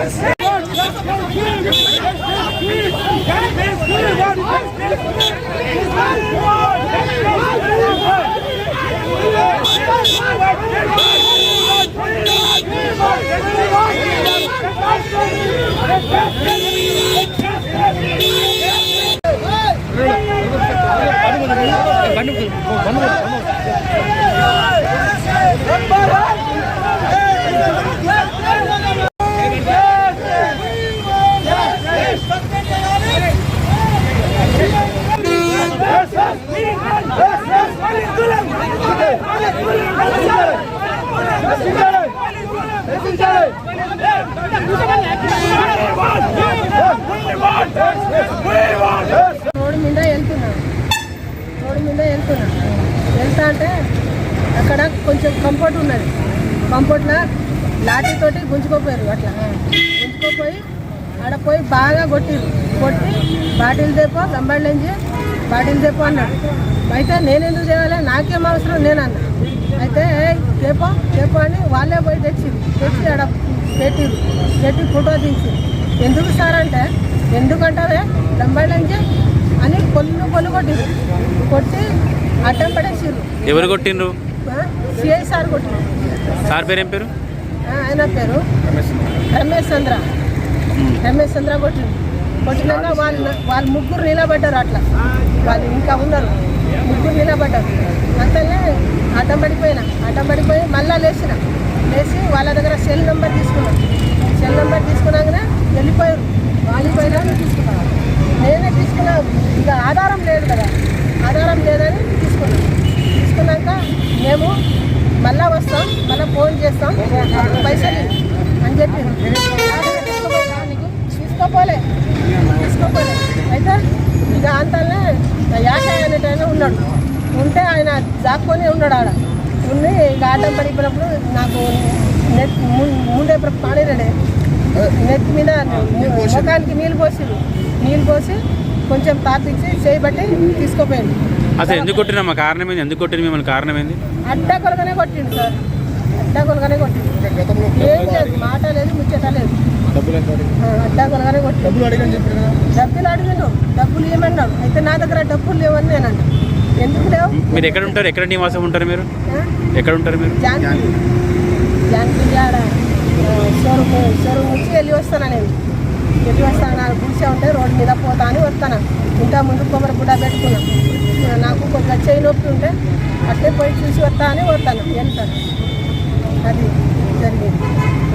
Road వెళ్తా అంటే అక్కడ కొంచెం కంఫర్ట్ ఉన్నది. కంఫర్ట్లో లాఠీతోటి గుంజుకోపోయారు అట్లా. గుంజుకోపోయి ఆడ పోయి బాగా కొట్టిరు. కొట్టి బాటిల్ తెపో లంబడిలేంచి బాటిల్ తెపో అన్నాడు. అయితే నేను ఎందుకు చేయాలి? నాకేం అవసరం? నేను అన్నా. అయితే "ఏయ్, తెపో తెపో అని వాళ్ళే పోయి తెచ్చిరు. తెచ్చి ఆడ పెట్టిరు. పెట్టి ఫోటో తీసి ఎందుకు సార్ అంటే ఎందుకంటారే లంబడిలేంచి అని కొల్లు కొల్లు కొట్టిరు. కొట్టి అడ్డం పడేసిర్రు. ఎవరు కొట్టిండ్రు? సిఐ సార్ కొట్టిరు సార్ పేరు ఏం పేరు ఆయన పేరు? రమేష్ చంద్ర. రమేష్ చంద్ర కొట్టిండు కొట్టినాక వాళ్ళు వాళ్ళు ముగ్గురు నిలబడ్డారు అట్లా. వాళ్ళు ఇంకా ఉన్నారు. ముగ్గురు నిలబడ్డారు. అంతనే అడ్డం పడిపోయినా. అడ్డం పడిపోయి మళ్ళా లేచిన. లేచి వాళ్ళ దగ్గర సెల్ నెంబర్ తీసుకున్నాం. సెల్ నెంబర్ తీసుకున్నాకనే వెళ్ళిపోయారు వెళ్ళిపోయినా తీసుకున్నాను నేనే తీసుకున్నా ఇక ఆధారం లేదు కదా ఆధారం లేదని తీసుకున్నాను తీసుకున్నాక మేము మళ్ళా వస్తాం మళ్ళీ చేస్తాం పైసలు అని చెప్పి. తీసుకోపోలే. తీసుకోపోలే. అయితే ఇక అంతనే యాష అనేటైనా ఉన్నాడు. ఉంటే ఆయన దాక్కొని ఉన్నాడు ఆడ. ఉండి ఇక ఆటం పడిపోయినప్పుడు నాకు నెట్ ము- ముందే పాడినాడే. నెట్ మీద ముఖానికి నీళ్ళు పోసి నీళ్ళు పోసి కొంచెం తాపించి చేయబట్టి తీసుకుపోయింది అసలు ఎందుకు కొట్టినమ్మా కారణం ఏంది? ఎందుకు కొట్టిన మిమ్మల్ని కారణం ఏంది? అడ్డా కొలగానే కొట్టిండు సార్. అడ్డా కొలగానే కొట్టిండు ఏం లేదు మాట లేదు ముచ్చట లేదు. ఆ, అడ్డా కొలగానే కొట్టిండు డబ్బులు అడిగని డబ్బులు అడిగాను డబ్బులు ఇవ్వమన్నాడు. అయితే నా దగ్గర డబ్బులు లేవని నేను అన్నా ఎందుకు లేవు? మీరు ఎక్కడ ఉంటారు? ఎక్కడ నివాసం ఉంటారు మీరు? ఎక్కడ ఉంటారు మీరు? జాన్కి. జాన్కి ఆడ షోరూమ్ షోరూమ్ నుంచి వెళ్ళి వస్తాను నేను. వెళ్ళి వస్తాను. నాకు గుడిసే ఉంటే రోడ్డు మీద పోతా అని వస్తాను. ఇంకా ముందు కొబ్బరి బుడ్డ పెట్టుకున్నాను నాకు కొంచెం చేయి నొప్పి ఉంటే అట్లే పోయి చూసి వస్తా అని వస్తాను. వెళ్తాను. అది జరిగింది